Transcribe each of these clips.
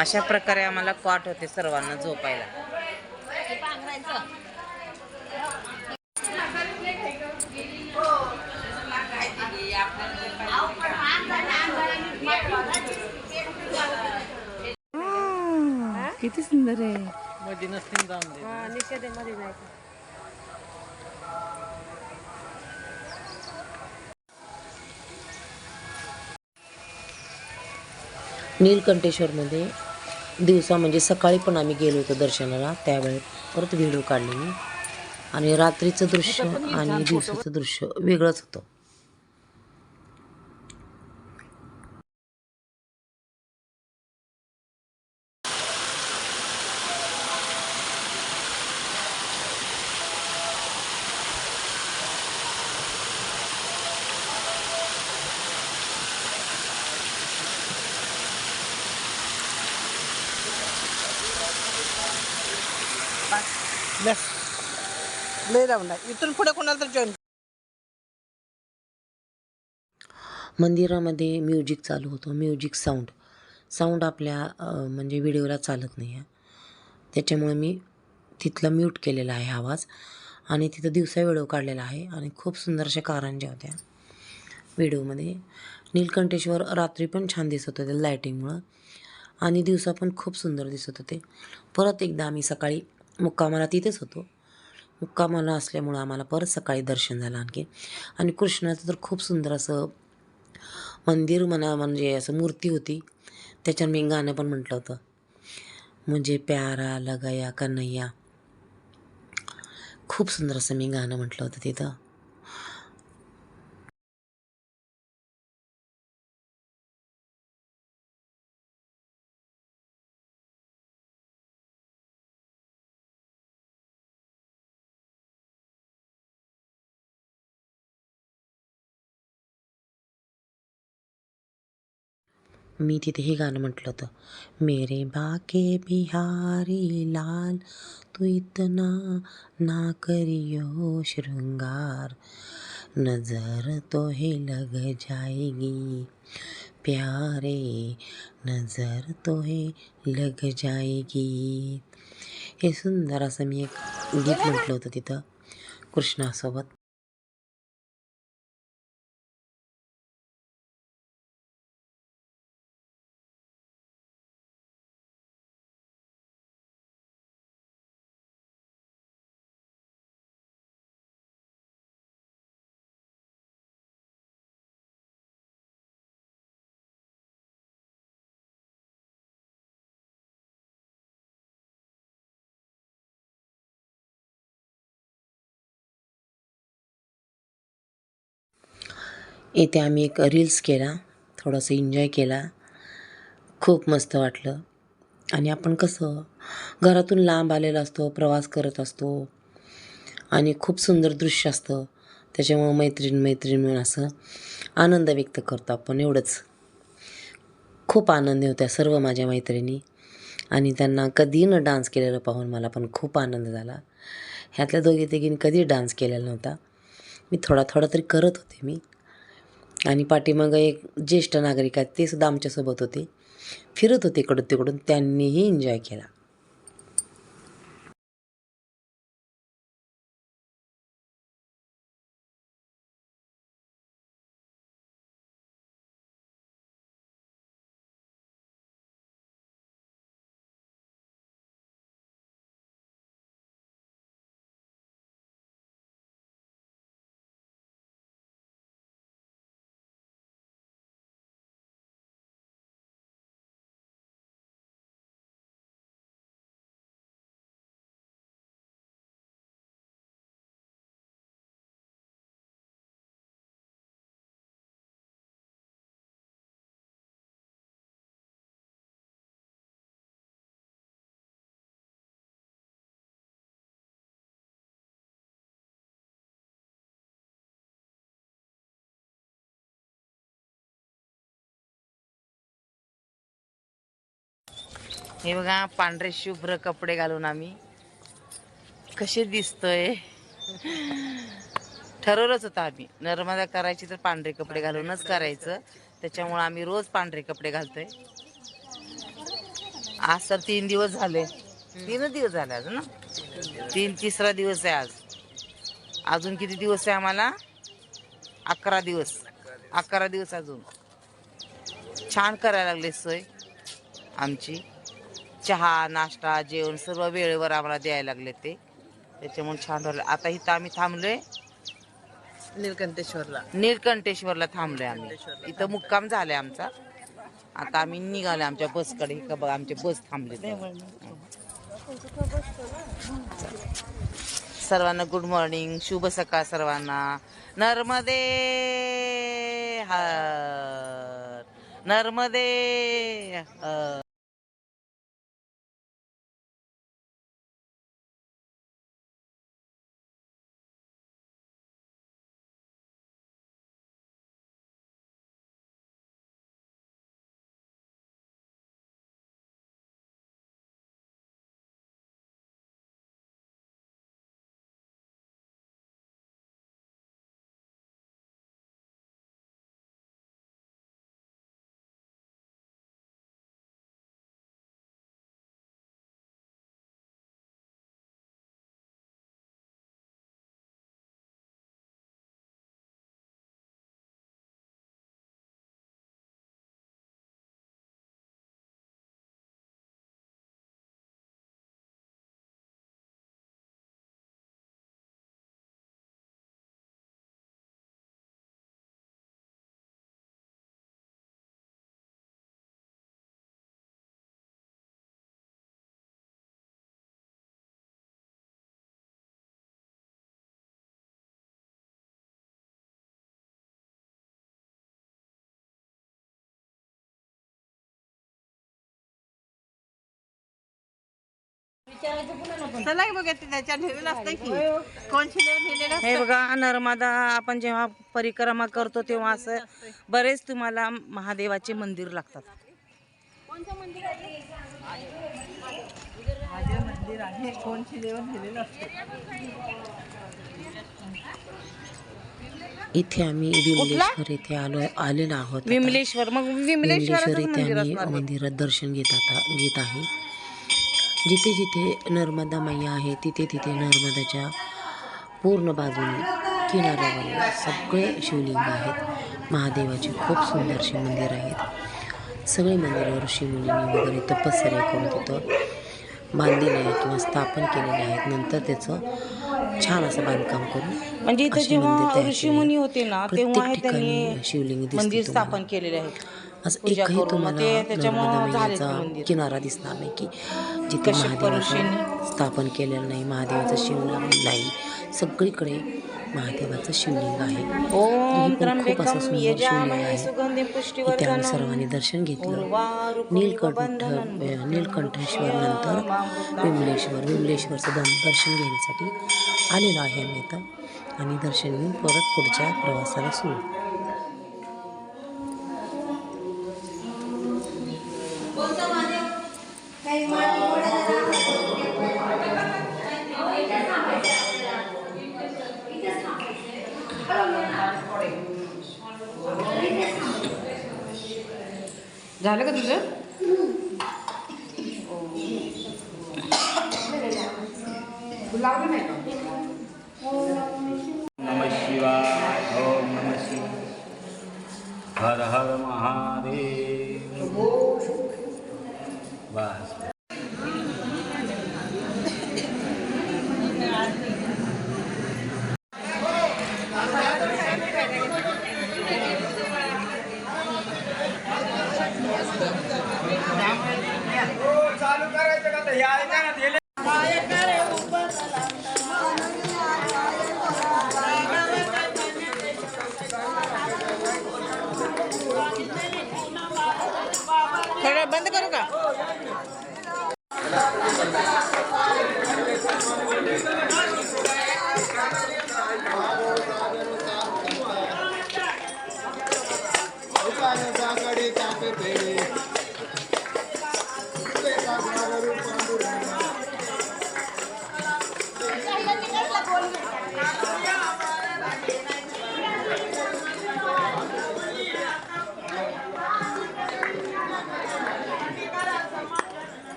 अशा प्रकारे आम्हाला कॉट होते सर्वांना झोपायला. किती सुंदर आहे. मध्ये नसतील जाऊन दे. नीलकंठेश्वरमध्ये दिवसा म्हणजे सकाळी पण आम्ही गेलो होतो दर्शनाला. त्यावेळेस परत व्हिडिओ काढले मी. आणि रात्रीचं दृश्य आणि दिवसाचं दृश्य वेगळंच होतं. बस लय राहून इथून पुढे कोणाला तर जॉईन मंदिरामध्ये म्युझिक चालू होतं. म्युझिक साऊंड साऊंड आपल्या म्हणजे व्हिडिओला चालत नाही आहे त्याच्यामुळे मी तिथला म्यूट केलेला आहे आवाज. आणि तिथं दिवसा व्हिडिओ काढलेला आहे. आणि खूप सुंदर अशा कारंज्या होत्या. व्हिडिओमध्ये नीलकंठेश्वर रात्री पण छान दिसत होते लायटिंगमुळं आणि दिवसा पण खूप सुंदर दिसत होते. परत एकदा आम्ही सकाळी मुक्कामाला तिथेच होतो. मुक्कामाला असल्यामुळं आम्हाला परत सकाळी दर्शन झालं आणखी आणि कृष्णाचं तर खूप सुंदर असं मंदिर म्हणा म्हणजे असं मूर्ती होती. त्याच्यावर मी गाणं पण म्हटलं होतं. म्हणजे प्यारा लगया कन्हैया. खूप सुंदर असं मी गाणं म्हटलं होतं तिथं. मी तिथे हे गाणं म्हटलं होतं मेरे बाके बिहारी लाल तू इतना ना करियो शृंगार नजर तो ही लग जाएगी प्यारे नजर तो ही लग जाएगी। हे सुंदर असं मी एक गीत म्हटलं होतं तिथं कृष्णासोबत. इथे आम्ही एक रील्स केला थोडंसं एन्जॉय केला. खूप मस्त वाटलं. आणि आपण कसं घरातून लांब आलेला असतो प्रवास करत असतो. आणि खूप सुंदर दृश्य असतं. त्याच्यामुळं मैत्रीण मैत्रीण म्हणून असं आनंद व्यक्त करतो आपण एवढंच. खूप आनंदी होत्या सर्व माझ्या मैत्रिणी. आणि त्यांना कधी न डान्स केलेलं पाहून मला पण खूप आनंद झाला. ह्यातल्या दोघी तिघींनी कधी डान्स केलेला नव्हता. मी थोडा थोडा तरी करत होते मी. आणि पाठीमागं एक ज्येष्ठ नागरिक आहेत ते सुद्धा आमच्यासोबत होते. फिरत होते इकडून तिकडून त्यांनीही एन्जॉय केला. हे बघा पांढरे शुभ्र कपडे घालून आम्ही. कसे दिसतोय. ठरवलंच होतं आम्ही. नर्मदा करायची तर पांढरे कपडे घालूनच करायचं. त्याच्यामुळं आम्ही रोज पांढरे कपडे घालतोय. आज तर तीन दिवस झाले. तीनच दिवस झाले आज ना? तीन तिसरा दिवस आहे आज. अजून किती दिवस आहे आम्हाला? अकरा दिवस. अकरा दिवस अजून. छान करायला लागले सोय आमची. चहा नाश्ता जेवण सर्व वेळेवर आम्हाला द्यायला लागले ते. त्याच्यामुळे छान राहिलं आता इथं आम्ही थांबलोय. निलकंठेश्वरला. नीलकंठेश्वरला थांबलोय आम्ही. इथं मुक्काम झालाय आमचा. आता आम्ही निघाले आमच्या बसकडे. का बघा आमचे बस थांबले सर्वांना गुड मॉर्निंग शुभ सकाळ सर्वांना. नर्मदे! हर! नर्मदे! हर! चला की बघा ते त्याच्यात लिहिलेलं असतं की. कोण शिलेवर लिहिलेलं हे बघा नर्मदा आपण जेव्हा परिक्रमा करतो तेव्हा असं बरेच तुम्हाला महादेवाचे मंदिर लागतात. माझे मंदिर आहे? कोण शिलेवर लिहिलेलं असतं इथे आम्ही विमलेश्वर येथे आलो आलेलो आहोत आता. विमलेश्वर. मग विमलेश्वर विमलेश्वर येथे आम्ही मंदिरात दर्शन घेत आता घेत आहे. जिथे जिथे नर्मदा मैया आहे तिथे तिथे नर्मदाच्या पूर्ण बाजूने किनाऱ्यावर सगळे शिवलिंग आहेत महादेवाचे खूप सुंदरसे मंदिर आहेत सगळे मंदिरावर शिवलिंग वगैरे तपस्या करून तिथं बांधलेले आहे किंवा स्थापन केलेले आहेत नंतर त्याचं छान असं बांधकाम करून म्हणजे इथं जेव्हा ऋषीमुनी. होते ना तेव्हा त्यांनी शिवलिंग मंदिर. स्थापन केलेले आहे असं एकही तुम्हाला ते त्याच्यामुळं नर्मदा झाले ते मैयाचा मंदिर. किनारा दिसणार नाही की जिथे महादेवाचं. स्थापन केलेलं नाही महादेवाचं शिवलिंग नाही. सगळीकडे महादेवाचं शिवलिंग आहे. हे खूप असं सुंदर शिवलिंग आहे. इथे आम्ही सर्वांनी दर्शन घेतलं. नीलकंठ नीलकंठेश्वर नंतर विमलेश्वर. विमलेश्वरचं दर्शन घेण्यासाठी आलेलो आहे आम्ही इथं. आणि दर्शन घेऊन परत पुढच्या प्रवासाला सुरू. झालं का तुझं? लावलं नाही नमः शिवाय. ओम नमः शिवाय. हर हर महादेव. बस थोडं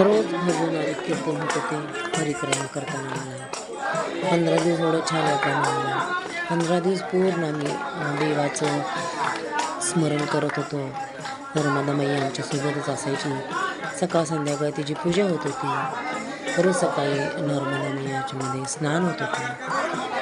रोज भजन आणि कीर्तन होतं ते हरिक्रम करताना मला पंधरा दिवस एवढं छान वाटलं मला. पंधरा दिवस पूर्ण आम्ही देवाचं स्मरण करत होतो. नर्मदा मैया आमच्यासोबतच असायची. सकाळ संध्याकाळ तिची पूजा होत होती. रोज सकाळी नर्मदा मैयाच्यामध्ये स्नान होत होतं.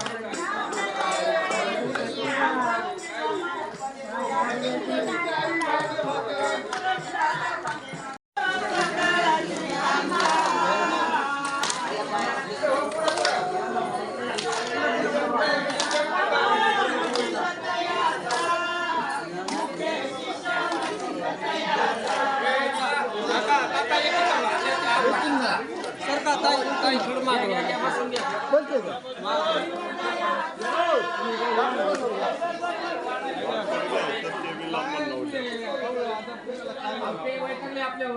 बोलते आपल्या